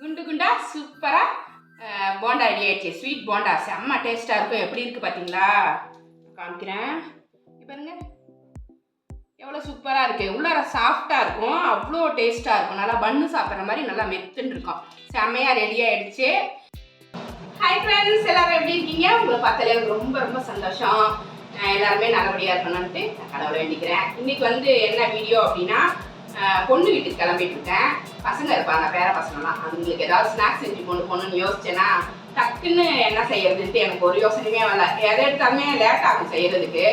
குண்டு குண்டா சூப்பராக போண்டா ரெடி ஆயிடுச்சு. ஸ்வீட் போண்டா. செம்ம டேஸ்ட்டாக இருக்கும். எப்படி இருக்குது பார்த்தீங்களா காமிக்கிறேன். பாருங்க. எவ்வளோ சூப்பராக இருக்குது உள்ளார சாஃப்டாக இருக்கும். அவ்வளோ டேஸ்ட்டாக இருக்கும். நல்லா பன்னு சாப்பிட்ற மாதிரி நல்லா மெத்துன்னு இருக்கும். செம்மையாக ரெடி ஆயிடுச்சு. ஹாய் ஃப்ரெண்ட்ஸ் எல்லாரும் எப்படி இருக்கீங்க? உங்களை பார்த்தாலே எனக்கு ரொம்ப ரொம்ப சந்தோஷம். எல்லாருமே நல்லபடியாக இருக்கணும்ட்டு நான் கடவுளை வேண்டிக்கிறேன். இன்றைக்கி வந்து என்ன வீடியோ அப்படின்னா பொண்ணு வீட்டுக்கு கிளம்பிட்டு இருக்கேன் பசங்க இருப்பாங்க பேர பசங்கலாம் அவங்களுக்கு ஏதாவது ஸ்நாக்ஸ் செஞ்சு கொண்டு போகணும்னு யோசிச்சேன்னா டக்குன்னு என்ன செய்யறதுன்ட்டு எனக்கு ஒரு யோசனையுமே வரல. எதை எடுத்தாலுமே லேட் ஆகும் செய்யறதுக்கு.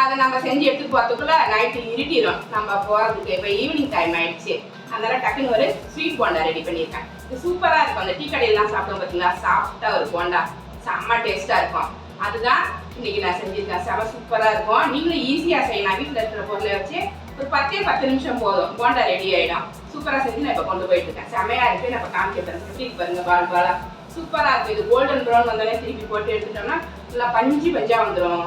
அதை நம்ம செஞ்சு எடுத்துட்டு போகிறதுக்குள்ள நைட்டு இருட்டிடும் நம்ம போகிறதுக்கு இப்போ ஈவினிங் டைம் ஆயிடுச்சு. அதனால டக்குன்னு ஒரு ஸ்வீட் போண்டா ரெடி பண்ணியிருக்கேன். இது சூப்பராக இருக்கும். அந்த டீ கடையெல்லாம் சாப்பிட்டோம் பார்த்தீங்களா சாஃப்டாக ஒரு போண்டா. செம்ம டேஸ்ட்டாக இருக்கும். அதுதான் இன்னைக்கு நான் செஞ்சிருக்கேன். செம சூப்பராக இருக்கும். நீங்களும் ஈஸியாக செய்யலாம். வீட்டில் இருக்கிற பொருளை வச்சு ஒரு பத்தே பத்து நிமிஷம் போதும். போண்டா ரெடி ஆகிடும் சூப்பராக செஞ்சு நான் இப்போ கொண்டு போயிட்டு இருக்கேன். செமையாக இருக்குது நான் இப்போ காமிக்க போகிறேன் எப்படி பாருங்க. பால் பாலா சூப்பராக இருக்கும் இது கோல்டன் ப்ரௌன் வந்தாலே திருப்பி போட்டு எடுத்துட்டோம்னா நல்லா பஞ்சு பஞ்சாக வந்துடும்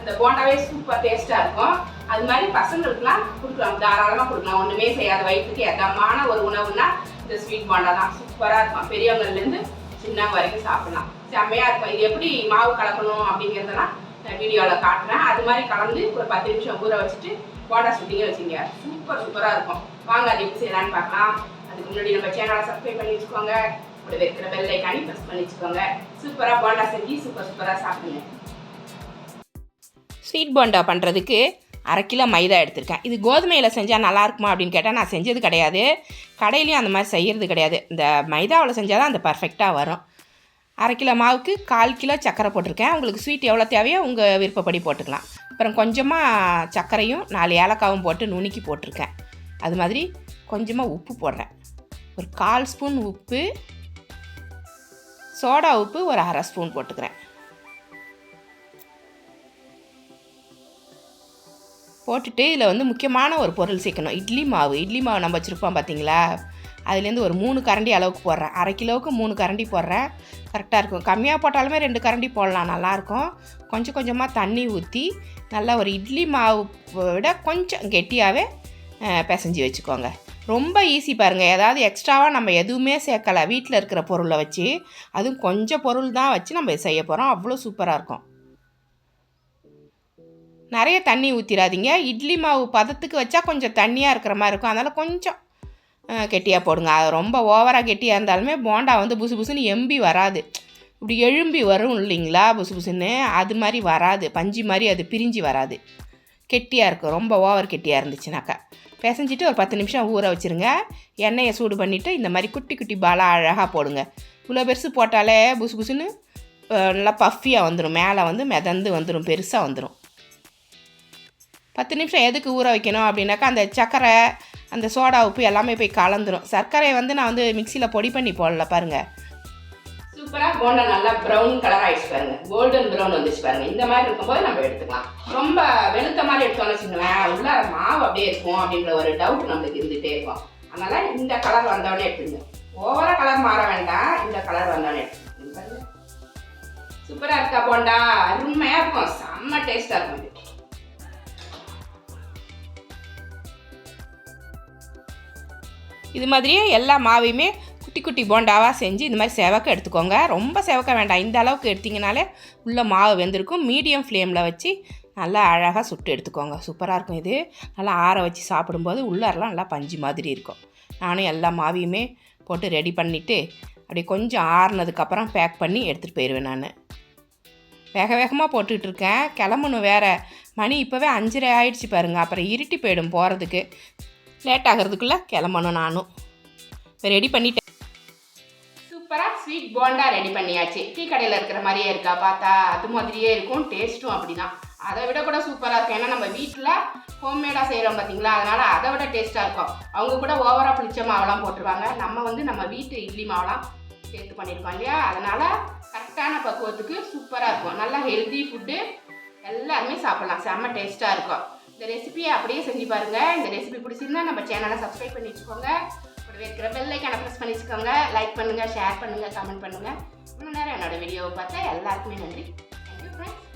அந்த போண்டாவே சூப்பர் டேஸ்ட்டாக இருக்கும். அது மாதிரி பசங்களுக்குலாம் கொடுக்கலாம். தாராளமாக கொடுக்கலாம். ஒன்றுமே செய்யாத வயிற்றுக்கு எதமான ஒரு உணவுன்னா இந்த ஸ்வீட் போண்டா தான் சூப்பராக இருக்கும். பெரியவங்கலேருந்து சின்னவங்க வரைக்கும் சாப்பிடலாம். செம்மையாக இருக்கும். இது எப்படி மாவு கலக்கணும் அப்படிங்கிறதெல்லாம் வீடியோவில் காட்டுறேன். அது மாதிரி கலந்து ஒரு பத்து நிமிஷம் ஊற வச்சுட்டு போண்டா சுட்டிங்க வச்சுங்க. சூப்பர் சூப்பராக இருக்கும். வாங்க அது எப்படி செய்யலான்னு பார்க்கலாம். அதுக்கு முன்னாடி நம்ம சேனலை சப்ஸ்கிரைப் பண்ணி வச்சுக்கோங்க. கூட இருக்கிற பெல் ஐக்கானி ப்ரெஸ் பண்ணி வச்சுக்கோங்க. சூப்பராக போண்டா செஞ்சு சூப்பர் சூப்பராக சாப்பிடுங்க. ஸ்வீட் போண்டா பண்ணுறதுக்கு அரை கிலோ மைதா எடுத்திருக்கேன். இது கோதுமையில் செஞ்சால் நல்லா இருக்குமா அப்படின்னு கேட்டால் நான் செஞ்சது கிடையாது. கடையிலையும் அந்த மாதிரி செய்கிறது கிடையாது. இந்த மைதாவில் செஞ்சால் தான் அந்த பர்ஃபெக்டாக வரும். அரை கிலோ மாவுக்கு கால் கிலோ சர்க்கரை போட்டிருக்கேன். உங்களுக்கு ஸ்வீட் எவ்வளோ தேவையோ உங்கள் விருப்பப்படி போட்டுக்கலாம். அப்புறம் கொஞ்சமாக சர்க்கரையும் நாலு ஏலக்காவும் போட்டு நுணுக்கி போட்டிருக்கேன். அது மாதிரி கொஞ்சமாக உப்பு போடுறேன். ஒரு கால் ஸ்பூன் உப்பு சோடா உப்பு ஒரு அரை ஸ்பூன் போட்டுக்கிறேன். போட்டுட்டு இதில் வந்து முக்கியமான ஒரு பொருள் சேர்க்கணும். இட்லி மாவு. இட்லி மாவு நம்ம வச்சுருப்போம் பார்த்தீங்களா? அதுலேருந்து ஒரு மூணு கரண்டி அளவுக்கு போடுறேன். அரை கிலோவுக்கு மூணு கரண்டி போடுறேன். கரெக்டாக இருக்கும். கம்மியாக போட்டாலுமே ரெண்டு கரண்டி போடலாம். நல்லாயிருக்கும். கொஞ்சம் கொஞ்சமாக தண்ணி ஊற்றி நல்லா ஒரு இட்லி மாவு விட கொஞ்சம் கெட்டியாகவே பிசைஞ்சு வச்சுக்கோங்க. ரொம்ப ஈஸி பாருங்கள் ஏதாவது எக்ஸ்ட்ராவாக நம்ம எதுவுமே சேர்க்கலை. வீட்டில் இருக்கிற பொருளை வச்சு அதுவும் கொஞ்சம் பொருள் தான் வச்சு நம்ம செய்ய போகிறோம் அவ்வளோ சூப்பராக இருக்கும். நிறைய தண்ணி ஊற்றிடாதீங்க இட்லி மாவு பதத்துக்கு வச்சா கொஞ்சம் தண்ணியாக இருக்கிற மாதிரி இருக்கும். அதனால் கொஞ்சம் கெட்டியாக போடுங்க. அது ரொம்ப ஓவராக கெட்டியாக இருந்தாலுமே போண்டா வந்து புசு புசுன்னு எம்பி வராது. இப்படி எழும்பி வரும் இல்லைங்களா? புசு புசுன்னு அது மாதிரி வராது. பஞ்சு மாதிரி அது பிரிஞ்சு வராது. கெட்டியாக இருக்கும் ரொம்ப ஓவர் கெட்டியாக இருந்துச்சுனாக்கா. பிசைஞ்சிட்டு ஒரு பத்து நிமிஷம் ஊற வச்சுருங்க. எண்ணெயை சூடு பண்ணிவிட்டு இந்த மாதிரி குட்டி குட்டி பாலாக அழகாக போடுங்க. இவ்வளோ பெருசு போட்டாலே புசு புசுன்னு நல்லா பஃபியாக வந்துடும் மேலே வந்து மிதந்து வந்துடும் பெருசாக வந்துடும் பத்து நிமிஷம் எதுக்கு ஊற வைக்கணும் அப்படின்னாக்கா அந்த சர்க்கரை அந்த சோடா உப்பு எல்லாமே போய் கலந்துரும். சர்க்கரையை வந்து நான் வந்து மிக்சியில் பொடி பண்ணி போடல பாருங்கள் சூப்பராக போண்டா நல்லா ப்ரௌன் கலர் ஆகிடுச்சு பாருங்க. கோல்டன் ப்ரௌன் வந்துச்சு பாருங்க. இந்த மாதிரி இருக்கும்போது நம்ம எடுத்துக்கலாம். ரொம்ப வெளுத்த மாதிரி எடுத்தோம்னு வச்சுக்கோங்களேன் உள்ள மாவு அப்படியே இருக்கும் அப்படின்ற ஒரு டவுட் நம்மளுக்கு இருந்துகிட்டே இருக்கும். அதனால் இந்த கலர் வந்தோடனே எடுத்துங்க. ஓவராக கலர் மாற வேண்டாம். இந்த கலர் வந்தோடனே எடுத்துங்க சூப்பராக இருக்கா போண்டா? அருமையாக இருக்கும். செம்ம டேஸ்ட்டாக இருக்கும் இது மாதிரியே எல்லா மாவையுமே குட்டி குட்டி போண்டாவாக செஞ்சு இந்த மாதிரி செவக்க எடுத்துக்கோங்க. ரொம்ப செவக்க வேண்டாம். இந்த அளவுக்கு எடுத்திங்கனாலே உள்ள மாவு வெந்திருக்கும். மீடியம் ஃப்ளேமில் வச்சு நல்லா அழகாக சுட்டு எடுத்துக்கோங்க. சூப்பராக இருக்கும் இது. நல்லா ஆற வச்சு சாப்பிடும்போது உள்ளாரெலாம் நல்லா பஞ்சு மாதிரி இருக்கும். நானும் எல்லா மாவியுமே போட்டு ரெடி பண்ணிவிட்டு அப்படியே கொஞ்சம் ஆறுனதுக்கப்புறம் பேக் பண்ணி எடுத்துகிட்டு போயிடுவேன் நான். வேக வேகமாக போட்டுக்கிட்டு இருக்கேன். கிளம்பணும் வேறு. மணி இப்போவே அஞ்சரை ஆயிடுச்சு பாருங்க. அப்புறம் இருட்டி போயிடும் போகிறதுக்கு லேட் ஆகிறதுக்குள்ளே கிளம்பணும் நானும். ரெடி பண்ணிட்டேன். சூப்பராக ஸ்வீட் போண்டா ரெடி பண்ணியாச்சு. டீ கடையில் இருக்கிற மாதிரியே இருக்கா பார்த்தா? அது மாதிரியே இருக்கும் டேஸ்ட்டும் அப்படிதான். அதை விட கூட சூப்பராக இருக்கும். ஏன்னா நம்ம வீட்டில் ஹோம்மேடாக செய்கிறோம் பார்த்தீங்களா? அதனால் அதை விட டேஸ்ட்டாக இருக்கும். அவங்க கூட ஓவராக புளிச்ச மாவெல்லாம் போட்டுருவாங்க. நம்ம வந்து நம்ம வீட்டு இட்லி மாவெல்லாம் சேர்த்து பண்ணியிருக்கோம் இல்லையா? அதனால் கரெக்டான பக்குவத்துக்கு சூப்பராக இருக்கும். நல்லா ஹெல்த்தி ஃபுட்டு எல்லாருமே சாப்பிட்லாம். செம்ம டேஸ்ட்டாக இருக்கும். இந்த ரெசிபியை அப்படியே செஞ்சு பாருங்கள் இந்த ரெசிபி பிடிச்சிருந்தா நம்ம சேனலை சப்ஸ்கிரைப் பண்ணி வச்சுக்கோங்க. கூடவே இருக்கிற பெல்லைக்கான ப்ரெஸ் பண்ணி வச்சுக்கோங்க. லைக் பண்ணுங்கள் ஷேர் பண்ணுங்கள் கமெண்ட் பண்ணுங்க. இவ்வளோ நேரம் என்னோட வீடியோவை பார்த்தா எல்லாருக்குமே நன்றி. Thank you friends